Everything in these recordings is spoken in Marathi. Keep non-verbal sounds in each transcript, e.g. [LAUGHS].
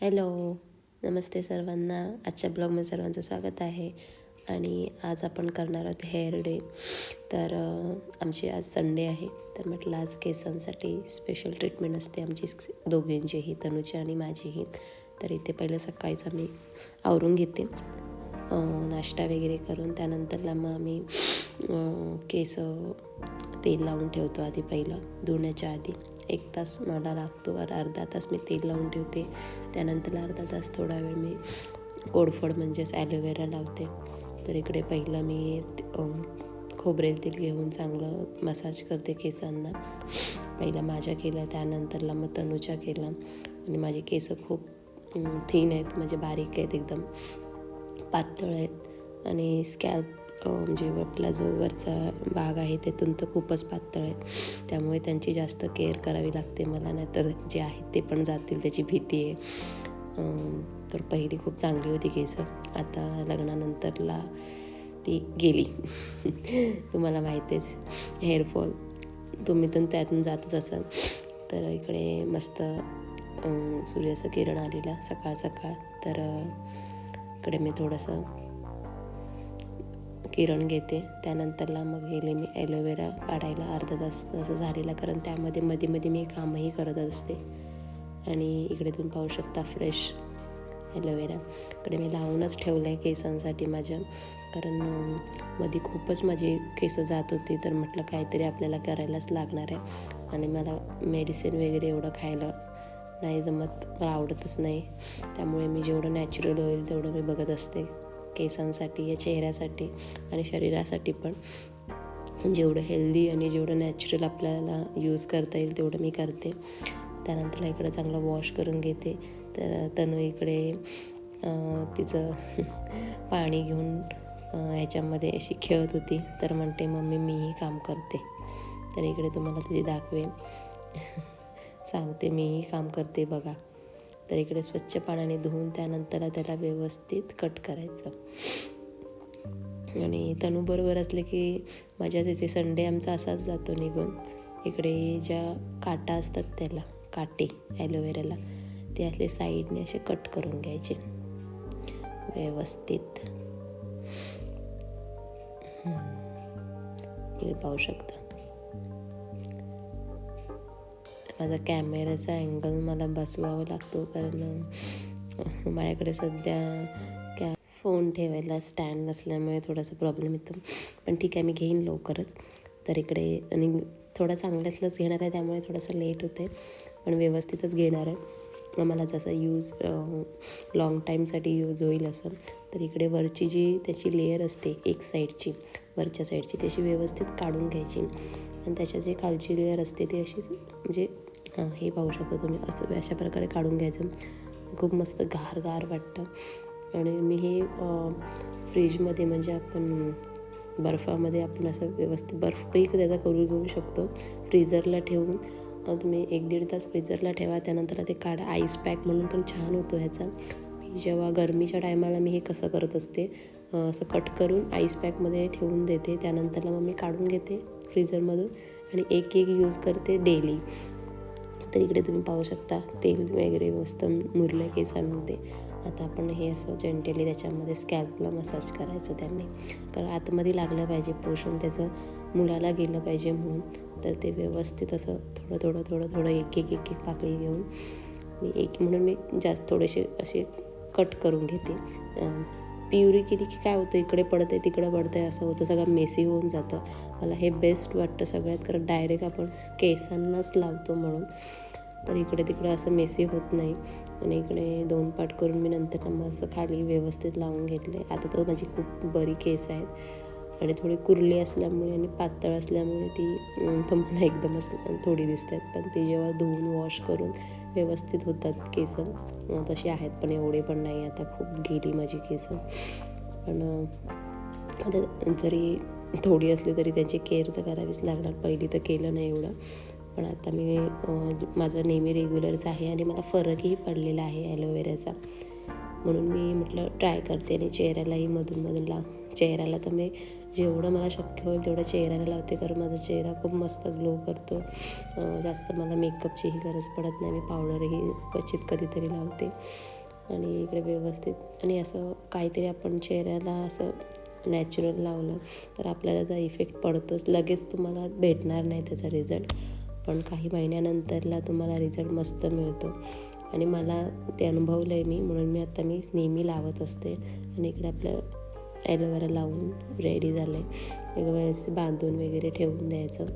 हॅलो नमस्ते सर्वांना. आजच्या ब्लॉगमध्ये सर्वांचं स्वागत आहे. आणि आज आपण करणार आहोत हेअर डे. तर आमची आज संडे आहे. तर म्हटलं आज केसांसाठी स्पेशल ट्रीटमेंट असते आमची दोघींचीही तनुची आणि माझीही. तर इथे पहिलं सकाळीच आम्ही आवरून घेते. नाश्ता वगैरे करून त्यानंतरला मग आम्ही केस तेल लावून ठेवतो आधी पहिलं धुण्याच्या आधी. एक तास मला लागतो अर्धा तास मी तेल लावून ठेवते. त्यानंतर अर्धा तास थोडा वेळ मी कोडफड म्हणजेच ॲलोवेरा लावते. तर इकडे पहिलं मी खोबरेल तेल घेऊन चांगलं मसाज करते केसांना. पहिला माझ्या केलं त्यानंतरला मग तनुच्या केलं आणि माझे केस खूप थिन आहेत म्हणजे बारीक आहेत एकदम. पातळ आहेत. आणि स्कॅल्प म्हणजे आपला जो वरचा भाग आहे त्यातून तर खूपच पातळ आहेत. त्यामुळे त्यांची जास्त केअर करावी लागते मला नाहीतर जे आहेत ते पण जातील त्याची भीती आहे. तर पहिली खूप चांगली होती केस. आता लग्नानंतरला ती गेली. तुम्हाला माहितीच हेअरफॉल तुम्ही तर त्यातून जातच असाल. तर इकडे मस्त सूर्याचं किरण आलेलं सकाळ सकाळ. तर इकडे मी थोडंसं किरण घेते. त्यानंतरला मग गेले मी ॲलोवेरा काढायला अर्धा तास तसं झालेला कारण त्यामध्ये मध्ये मध्ये मी कामही करत असते. आणि इकडे तुम्ही पाहू शकता फ्रेश ॲलोवेरा इकडे मी लावूनच ठेवलं आहे केसांसाठी माझ्या. कारण मध्ये खूपच माझी केस जात होती तर म्हटलं काहीतरी आपल्याला करायलाच लागणार आहे. आणि मला मेडिसिन वगैरे एवढं खायला नाही जमत मला आवडतच नाही. त्यामुळे मी जेवढं नॅचरल होईल तेवढं मी बघत असते. केसांसाठी या चेहऱ्यासाठी आणि शरीरासाठी पण. जेवढं हेल्दी आणि जेवढं नॅचरल आपल्याला यूज करता येईल तेवढं मी करते. त्यानंतर इकडं चांगलं वॉश करून घेते. तर तनु इकडे तिचं [LAUGHS] पाणी घेऊन ह्याच्यामध्ये अशी खेळत होती. तर म्हणते मम्मी मीही काम करते. तर इकडे तुम्हाला तिथे दाखवेन. [LAUGHS] सांगते मीही काम करते बघा. तर इकडे स्वच्छ पाण्याने धुवून त्यानंतर त्याला व्यवस्थित कट करायचं. आणि तनू बरोबर असले की माझ्या तिथे संडे आमचा असाच जातो निघून. इकडे ज्या काटा असतात त्याला काटे ॲलोवेराला ते असले साईडने असे कट करून घ्यायचे. व्यवस्थित. पाहू शकता. माझा कॅमेऱ्याचा अँगल मला बसवावा लागतो कारण माझ्याकडे सध्या कॅ फोन ठेवायला स्टँड नसल्यामुळे थोडासा प्रॉब्लेम येतो. पण ठीक आहे मी घेईन लवकरच. तर इकडे आणि थोडा चांगल्यातलंच घेणार आहे त्यामुळे थोडंसं लेट होते पण व्यवस्थितच घेणार आहे. आम्हाला जसा जसं यूज लाँग टाईमसाठी यूज होईल असं. तर इकडे वरची जी त्याची लेअर असते एक साईडची वरच्या साईडची त्याची व्यवस्थित काढून घ्यायची. आणि त्याच्या जी खालची लेअर असते ती अशी म्हणजे हां हे पाहू शकता तुम्ही असं अशा प्रकारे काढून घ्यायचं. खूप मस्त गार गार वाटतं. आणि मी हे फ्रीजमध्ये म्हणजे आपण बर्फामध्ये आपण असं व्यवस्थित बर्फही त्याचा करून घेऊ शकतो. फ्रीझरला ठेवून तुम्ही एक दीड तास फ्रीजरला ठेवा त्यानंतर ते काढा. आईस पॅक म्हणून पण छान होतो ह्याचा. मी जेव्हा गरमीच्या टायमाला मी हे कसं करत असते असं कट करून आईस पॅकमध्ये ठेवून देते. त्यानंतरला मग मी काढून घेते फ्रीजरमधून आणि एक एक यूज करते डेली तर इकडे तुम्ही पाहू शकता तेल वगैरे मस्त मुरलं केसांमध्ये. आता आपण हे असं जेंटली त्याच्यामध्ये स्कॅल्पला मसाज करायचं त्यांनी. कारण आतमध्ये लागलं पाहिजे पोषण त्याचं मुलाला गेलं पाहिजे म्हणून. तर ते व्यवस्थित असं थोडं थोडं थोडं थोडं एक एक एक एक पाकळी घेऊन मी एक म्हणून मी जास्त थोडेसे असे कट करून घेते. प्युरी केली की काय होतं इकडे पडते तिकडे पडते असं होतं सगळं मेसी होऊन जातं. मला हे बेस्ट वाटतं सगळ्यात कारण डायरेक्ट आपण केसांनाच लावतो म्हणून. तर इकडे तिकडे असं मेसी होत नाही. आणि इकडे दोन पाट करून मी नंतर मग असं खाली व्यवस्थित लावून घेतले आता तर माझी खूप बरी केस आहेत. आणि थोडी कुरली असल्यामुळे आणि पातळ असल्यामुळे ती अं, तुम्हाला एकदमच थोडी दिसतात. पण ती जेव्हा धुवून वॉश करून व्यवस्थित होतात केसं तशी आहेत पण एवढे पण नाही. आता खूप गेली माझी केस. पण आता जरी थोडी असली तरी त्यांची केअर तर करावीच लागणार. पहिली तर केलं नाही एवढं. पण आता मी माझं नेहमी रेग्युलरच आहे आणि मला फरकही पडलेला आहे ॲलोवेराचा. म्हणून मी म्हटलं ट्राय करते आणि चेहऱ्यालाही मधूनमधून लाव चेहऱ्याला तर मी जेवढं मला शक्य होईल तेवढं चेहऱ्याला लावते कारण माझा चेहरा खूप मस्त ग्लो करतो. जास्त मला मेकअपचीही गरज पडत नाही मी पावडरही क्वचित कधीतरी लावते. आणि इकडे व्यवस्थित आणि असं काहीतरी आपण चेहऱ्याला असं नॅचरल लावलं तर आपल्याला त्याचा इफेक्ट पडतोच. लगेच तुम्हाला भेटणार नाही त्याचा रिझल्ट पण काही महिन्यानंतरला तुम्हाला रिझल्ट मस्त मिळतो. आणि मला ते अनुभवलं आहे मी म्हणून मी आता मी नेहमी लावत असते. आणि इकडे आपल्या ॲलोवेरा लावून रेडी झालं आहे एक व्यवस्थित बांधून वगैरे ठेवून द्यायचं.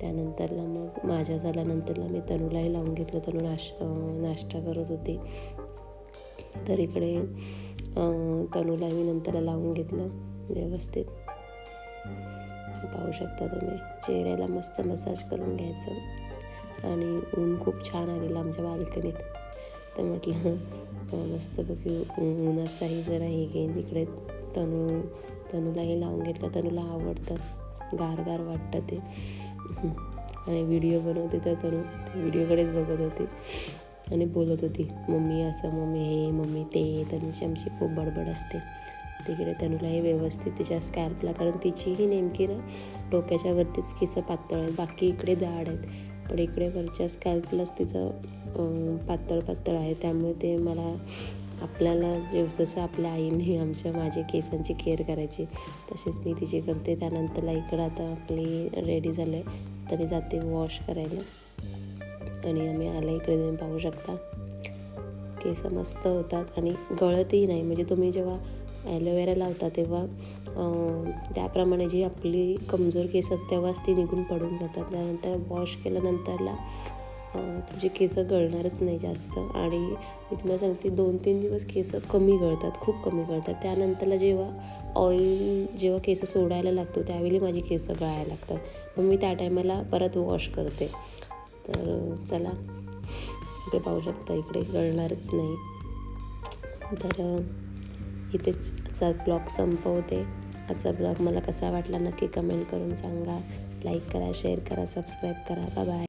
त्यानंतरला मग माझ्या झाल्यानंतरला मी तनूलाही लावून घेतलं. तनू नाश नाश्ता करत होती. तर इकडे अं, तनूला मी नंतर लावून घेतलं व्यवस्थित. पाहू शकता तुम्ही चेहऱ्याला मस्त मसाज करून घ्यायचं. आणि ऊन खूप छान आलेलं आमच्या बाल्कनीत. तर म्हटलं मस्तपैकी ऊ- उन्हाचाही जरा हे घेईन इकडे. तनू तनूलाही लावून घेतलं तनूला आवडतं गार गार वाटतं ते. आणि व्हिडिओ बनवते तर तनू व्हिडिओकडेच बघत होती. आणि बोलत होती मम्मी असं मम्मी हे मम्मी ते. तनुची आमची खूप बडबड असते. तिकडे तनुलाही व्यवस्थित तिच्या स्कॅल्पला कारण तिचीही नेमकी ना डोक्याच्या वरतीच केसं पातळ आहेत. बाकी इकडे जाड आहेत. पण इकडे वरच्या स्कॅल्पलाच तिचं पातळ पातळ आहे. त्यामुळे ते मला आपल्याला जे जसं आपल्या आईने आमच्या माझ्या केसांची केअर करायची तशीच मी तिची करते. त्यानंतरला इकडं आता आपली रेडी झालं आहे तरी जाते वॉश करायला. आणि आम्ही आलं इकडे तुम्ही पाहू शकता. केस मस्त होतात आणि गळतही नाही. म्हणजे तुम्ही जेव्हा ॲलोवेरा लावता तेव्हा त्याप्रमाणे जी आपली कमजोर केस असतात तेव्हाच ती निघून पडून जातात. त्यानंतर वॉश केल्यानंतरला तुमचे केस गळणारच नाही जास्त. आणि मी तुम्हाला सांगते दोन तीन दिवस केस कमी गळतात खूप कमी गळतात. त्यानंतरला जेव्हा ऑइल जेव्हा केस सोडायला लागतो त्यावेळी माझी केस गळायला लागतात. मग मी त्या टायमाला परत वॉश करते. तर चला इकडे पाहू शकता इकडे गळणारच नाही. तर इथेच आजचा ब्लॉग संपवते. आजचा ब्लॉग मला कसा वाटला नक्की कमेंट करून सांगा. लाईक करा शेअर करा सबस्क्राईब करा. बाय